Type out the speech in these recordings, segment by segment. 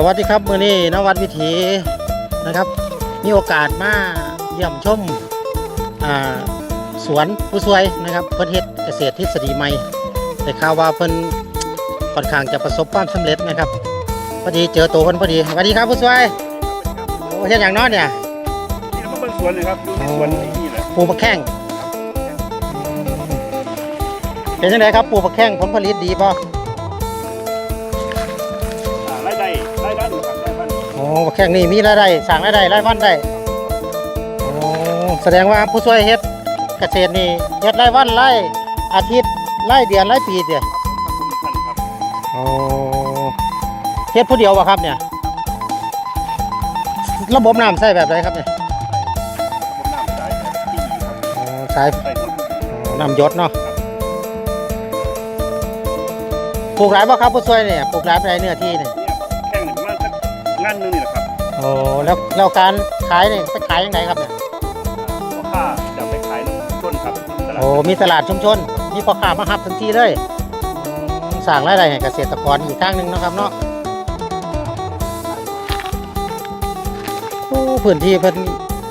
สวัสดีครับมือนี้นวัดวิถีนะครับ มีโอกาสมาเยี่ยมชมอ่าสวนผู้ช่วยนะครับเพิ่นเฮ็ดเกษตรทฤษฎีใหม่แต่ข่าวว่าเพิ่นค่อนข้างจะประสบความสำเร็จนะครับพอดีเจอตัวเพิ่นพอดีสวัสดีครับผู้ช่วยโอ้เฮ็ดอย่างน้อยเนี่ยนี่เรามาเบิ่งสวนเลยครับดูในสวนนี่แหละปลูกมะแข้งเป็นยังไงครับปลูกมะแข้งผลผลิตดีป่ะ แข้งนี่มีรายได้สั่งรายได้รายวันได้โอ้แสดงว่าผู้ช่วยเฮ็ดเกษตรนี่เฮ็ดรายวันรายอาทิตย์รายเดือนรายปีเดียวโอ้เฮ็ดผู้เดียววะครับเนี่ย ระบบน้ำใส่แบบไรครับเนี่ยผมน้ำสายที่ดีครับโอ้สายใส่น้ำโอ้น้ำยศเนาะปลูกหลายป่ะครับผู้ช่วยเนี่ยปลูกหลายไปไหนเนื้อที่เนี่ย แข่งประมาณสักงานนึงนี่แหละ โอ้แล้วแล้วการขายเนี่ยไปขายยังไงครับเนี่ยพ่อค้าจะไปขายน้ำต้นครับตลาดโอ้มีตลาดชุมชนมีพ่อค้ามาหับทันทีเลยอืมสร้างรายได้ให้เกษตรกรอีกทางหนึ่งเนาะครับเนาะโอ้พื้นที่เพิ่น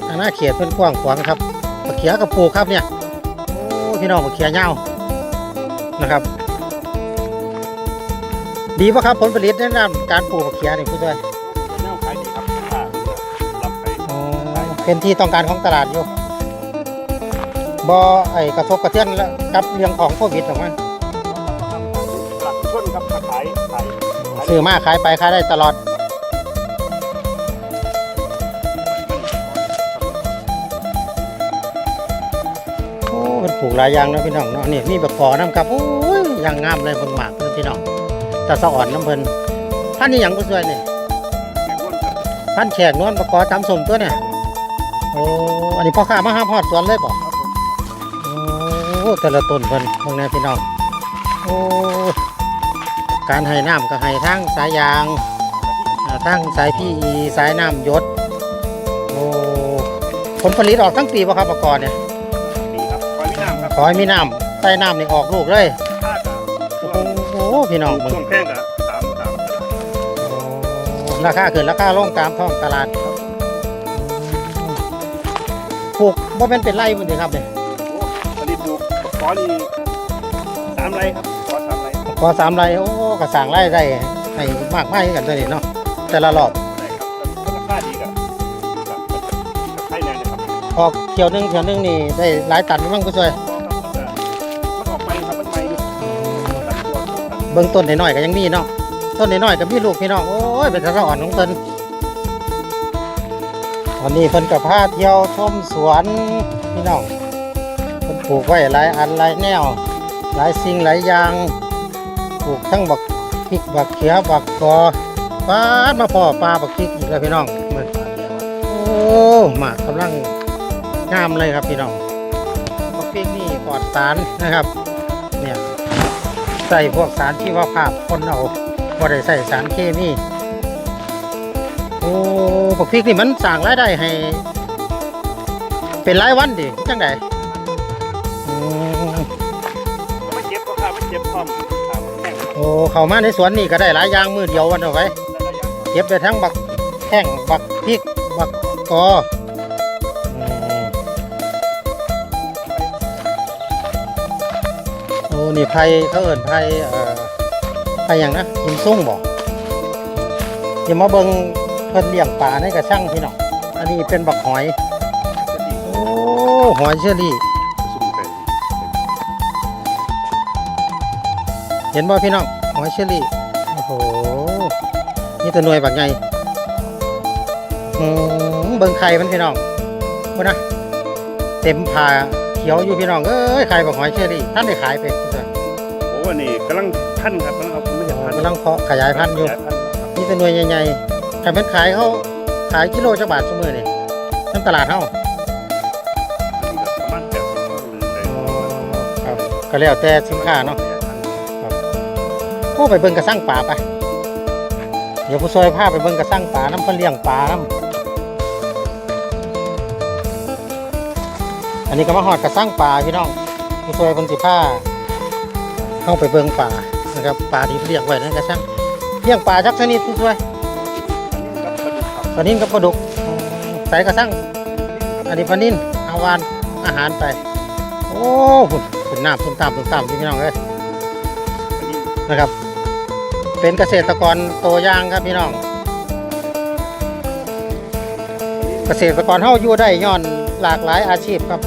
อาณาเขตเพิ่นกว้างขวางครับมะเขือกับปลูกครับเนี่ยโอ้พี่น้องมะเขือยาวนะครับ ดีป่ะครับผลผลิตในด้านการปลูกมะเขือนี่ผู้ช่วย เป็นที่ต้องการของตลาดอยู่บ่ไอกระทบกระเทือนแล้วกับเรื่องของโควิดหรอกมั้งตลาดต้นครับขายขายซื้อมาขายไปขายได้ตลอดโอ้เป็นปลูกหลายอย่างนะพี่น้องเนาะนี่มีแบบกอน้ำครับโอ้ยอย่างงามเลยเบิ่งหมากเพิ่นพี่น้องแต่สะอ่อนน้ำเพิ่นพันนี่ยังผู้วยเนี่แข่งร่วมครับพันแขกนวลประกอตามสมตัวเนี่ย อ้อันนี้พ่อค้ามาหาพอดสวนเลยบ่ครับผมโอ้แต่ละต้นเพิ่นพวกนี้พี่น้องโอ้การให้น้ำก็ให้ทั้งสายยางอ่าทั้งสายพี่สายน้ำหยศโอ้ผลผลิตออกทั้งปีป่ะครับประกอบเนี่ยดีครับขอมีน้ำครับขอให้มีน้ำใส่น้ำนี่ออกลูกเลยค่ากับโอ้โหพี่น้องเบิ่งช่วงแข่งกับสามสามตลาดโอ้ราคาขึ้นราคาลงตามท้องตลาดครับ ปลูกบ่เป็นเป็นไร่พุ่นเด้ครับเนี่ยโอ้อันนี้ปลูกขอนี่สามไร่ครับขอสามไร่พอสามไร่โอ้กระสร้างไร่ได้ให้มากมายกันเลยนี่เนาะแต่ละรอบได้ครับแล้วราคาดีกับกับกับไข่แดงนะครับพอเที่ยวหนึงเที่ยวหนึงนี่ได้หลายตันมั้งผู้ช่วยมันออกไปครับมันไปอยู่ตัดตัวตัดเบื้องต้นน้อยๆก็ยังมีเนาะต้นน้อยๆก็มีลูกพี่น้องโอ้ยเป็นสะอ่อนของเพิ่น วันนี้เพิ่นกับพาเที่ยวชมสวนพี่น้องเพิ่นปลูกไว้หลายอันหลายแนว หลายสิ่งหลายอย่างปลูกทั้งบักพริกบักเขียบักกอปาดมาพ่อปลาบักพริกอีกแล้วพี่น้องมื้อโอ้หมากกำลังงามเลยครับพี่น้องบักพริกนี่ปลอดสารนะครับเนี่ยใส่พวกสารที่ว่าภาพคนเอาบ่ได้ใส่สารเคมี อ้บักพริกนี่มันสั่งรายได้ให้ เป็นรายวันดิจังไดอืมไม่เจ็บก็ค่ะไม่เจ็บพร้อมครับแข็งครับโอ้เข้ามาในสวนนี่ก็ได้หลายอย่างมือเดียววันเอาไว้ได้ระยะเก็บได้ทั้งบักแข้งบักพริกบักกออืมโอ้นี่ไผ่เขาเอิ้นไผ่เอ่อไผ่หยังนะกิมซุ่งบอกอย่ามาเบิ่งเพิ่นเลี้ยงปลาในกระชังพี่น้อง อันนี้เป็นบักหอยจะดีโอ้หอยเชอรี่สุ่มไปเห็นบ่พี่น้องหอยเชอรี่ โอ้โห นี่ตัวหน่วยบักไงอืมเบิ่งไข่มันพี่น้องบ่นะ เต็มผ่าเขียวอยู่พี่น้อง เอ้ยไข่บักหอยเชอรี่ ท่านได้ขายไปเพิ่นโอ้อันนี้กำลังพันครับกำลังเอาไม่ใช่พันกำลังเพาะขยายพันธุ์อยู่ขายพันธุ์ครับนี่ตัวหน่วยใหญ่ๆ ถ้าเป็นขายเขาขายกิโลจักบาทเสมอนี่น้ำตลาดเฮาอันนี้ก็ประมาณแปดสิบคนเลยครับ ก็แล้วแต่สินค้าเนาะโอ้ไปเบิ่งกระสังป่าไปะเดี๋ยวผู้ซอยพาไปเบิ่งกระสังป่าน้ำเพิ่นเลี้ยงปลาน้ำอันนี้ก็มาหอดกระสังป่าพี่น้องผู้ซอยเพิ่นสิพาเข้าไปเบิ่งป่านะครับป่าที่เลี้ยงไว้ในกระสังเลี้ยงป่าจักชนิดผู้ซอย ปลานิ่นกับปลาดุกใส่กระสังอันนี้ปลานิ่นเอาวานอาหารไป โอ้หุ่นเป็นน้ำเป็นตามเป็นตามพี่น้องเลยนะครับ เป็นเกษตรกรตัวย่างครับพี่น้อง เกษตรกรเฮาอยู่ได้ย้อนหลากหลายอาชีพครับ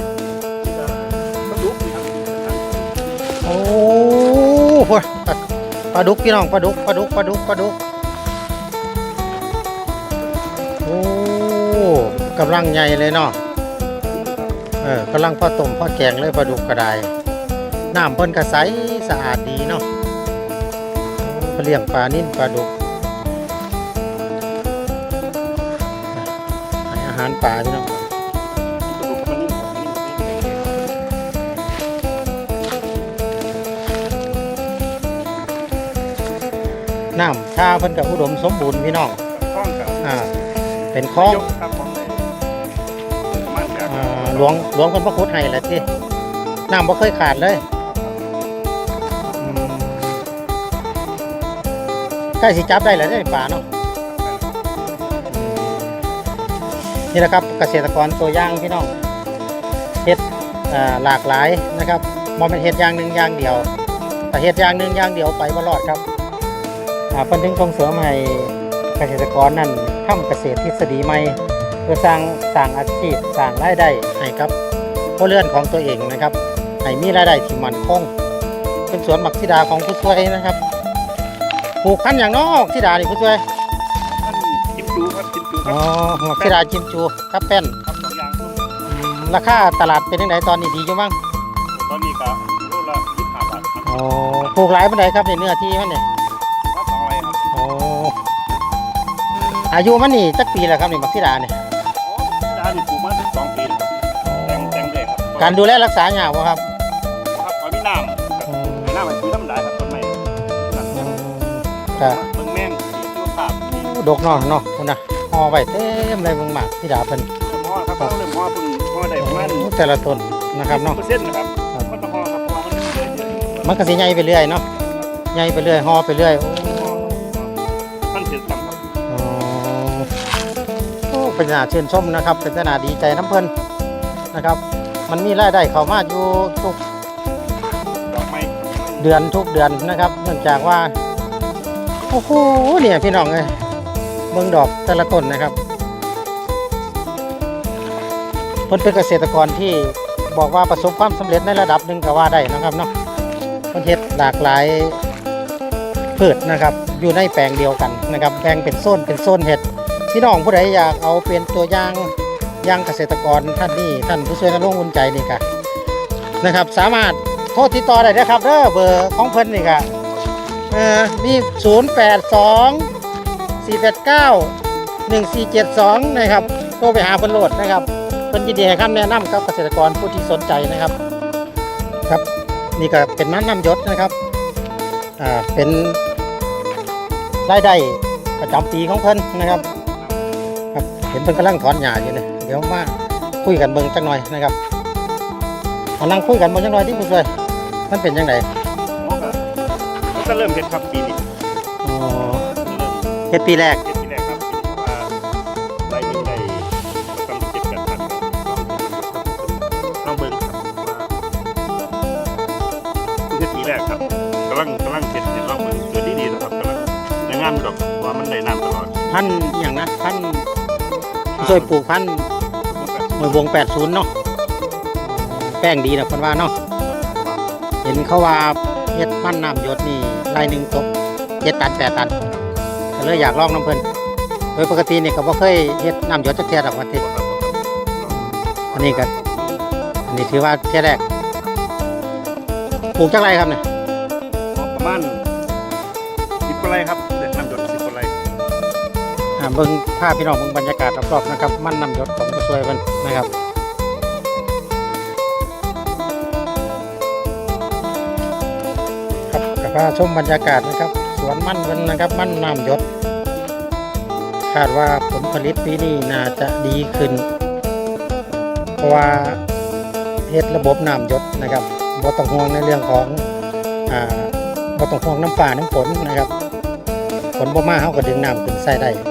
ปลาดุกนี่ครับโอ้โหปลาดุกพี่น้องปลาดุกปลาดุกปลาดุกปลาดุก อ้กำลังใหญ่เลยเนาะเออกำลังพอต้มพอแกงเลยปลาดุกกระไดน้ำเพิ่นกระใสสะอาดดีเนาะเลี้ยงปลานิ่นปลาดุกให้อาหารปลาพี่น้องปลาดุกปลานิ่มปลานิ่มปลานิ่มน้ำชาเพิ่นกับอุดมสมบูรณ์พี่น้องข้องกับอ่า เป็นคลองยกครับของในประมาณจากอ่าหลวงหลวงคนพระคุดให้แหละที่น้ำบ่เคยขาดเลยอืมใกล้สิจับได้แล้วได้ป่าเนาะอืมนี่แหละครับเกษตรกรตัวอย่างพี่น้องเฮ็ดอ่าหลากหลายนะครับมองเป็นเฮ็ดอย่างหนึ่งอย่างเดียว แต่เฮ็ดอย่างหนึ่งอย่างเดียวไปบ่รอดครับอ่าเพิ่นถึงส่งเสริมให้เกษตรกรนั่น ทำเกษตรทฤษฎีใหม่เพื่อสร้างสร้างอาชีพสร้างรายได้ให้กับผู้เรือนของตัวเองนะครับให้มีรายได้ที่มั่นคง เป็นสวนหมักซิดาของผู้ช่วยนะครับปลูกพันธุ์อย่างนอกซิดานี่ผู้ช่วยท่านจิ้มจูครับจิ้มจูคอ๋รัอบหมักซิดาจิมจูกับแป้นครับสองอย่างครับอืมราคาตลาดเป็นยังไงตอนนี้ดีอยู่มั้งตอนนี้ก็โลละยี่สิบห้าบาทครับอ๋อปลูกหลายปานใดครับในเนื้อที่มันเนี่ย อายุมันนี่จักปีแล้วครับนี่หมักซิดาเนี่ยโอ้ดานี่ปลูกมาสองปีแล้วครับแตงแตงเลยครับการดูแลรักษาอย่างบ่ครับครับเอามีน้ำอืมน้ำมันคือน้ำได้ครับต้นไม้นั่นอืมก็เบิ่งแม่งสีสุขภาพดีดกเนาะเนาะคุณนะห่อไว้เต็มเลยเบิ่งหมากที่ดาเพิ่นเริ่มห่อครับเราเริ่มห่อเพิ่งห่อได้ประมาณโอ้แต่ละต้นนะครับเนาะ เปอร์เซ็นต์นะครับครับ มันต้องห่อครับเพราะว่ามันเยอะมันก็สิใหญ่ไปเรื่อยเนาะใหญ่ไปเรื่อยห่อไปเรื่อยโอ้ๆมันเสียตังค์ครับอ๋อโอ้เป็ นน่าชื่นชมนะครับ เป็นน่าดีใจน้ำเพลินนะครับ มันมีรายได้เข้ามาอยู่ทุกเดือนทุกเดือนนะครับเนื่องจากว่าโอ้โหเนี่ยพี่น้องเอ้ยเบิ่งดอกแต่ละต้นนะครับเพิ่นเป็นเกษตรกรที่บอกว่าประสบความสำเร็จในระดับหนึ่งก็ว่าได้นะครับเนาะเพิ่นเฮ็ดหลากหลายพืชนะครับ อยู่ในแปลงเดียวกันนะครับแบ่งเป็นโซนเป็นโซนเห็ด พี่น้องผู้ใดอยากเอาเป็นตัวอย่างย่างเกษตรกรท่านนี้ท่านผู้ช่วยนรงค์อุ่นใจนี่ก็นะครับ สามารถโทรติดต่อได้นะครับเด้อเบอร์ของเพิ่นนี่ก็เอ่อมี0 8 2 4 8 9 1 4 7 2นะครับโทรไปหาเพิ่นโหลดนะครับเพิ่นยินดีให้คำแนะนำกับเกษตรกรผู้ที่สนใจนะครับครับนี่ก็เป็นมันน้ำยศนะครับอ่าเป็นรายได้ประจำปีของเพิ่นนะครับ เห็นเพิ่นกำลังถอนหญ้าอยู่เนี่ยเดี๋ยวมาคุยกันเบิ่งจักหน่อยนะครับมานั่งคุยกันเบิ่งจักหน่อยที่ผู้ช่วยมันเป็นยังไงมันก็เริ่มเห็ดครับปีนี้อ๋อเริ่มเฮ็ดปีแรกเห็ดปีแรกครับปีนี้ว่ารายหนึ่งได้ประจำเจ็ดแปดพันครับลองเบิ่งครับว่าเห็ดปีแรกครับกำลังกำลังเห็ดเห็ดลองเบิ่งเกิดดีๆนะครับกำลังในงานดอกว่ามันได้น้ำตลอดพันธุ์อหย่างนะพัน ช่วยปลูกพันธุ์หน่วยวง80เนาะแป้งดีนะคนว่าเนาะเห็นเขาว่าเฮ็ดมันน้ำหยดนี่รายหนึ่งตกเจ็ดตันแปดตันก็เลยอยากลองน้ำเพิ่นโดยปกตินี่ก็บ่เคยเฮ็ดน้ำหยดจักเที่ยดอกว่าติอันนี้ก็อันนี้ถือว่าเที่ยแรกปลูกจักไรครับเนี่ยประมาณสิบกว่าไรครับ บิ่งภาพพี่น้องเบิ่งบรรยากาศรอบๆนะครับ มันนำยดของผู้ช่วยเพิ่นนะครับครับกับพาชมบรรยากาศนะครับ สวนมั่นนะครับ มันนำยดคาดว่าผลผลิตปีนี้น่าจะดีขึ้น เพราะว่าเฮ็ดระบบน้ำยดนะครับบ่ต้องห่วงในเรื่องของอ่าบ่ต้องห่วงน้ำป่าน้ำฝนนะครับฝนบ่มาเฮาก็ดึงน้ำขึ้นใส่ได้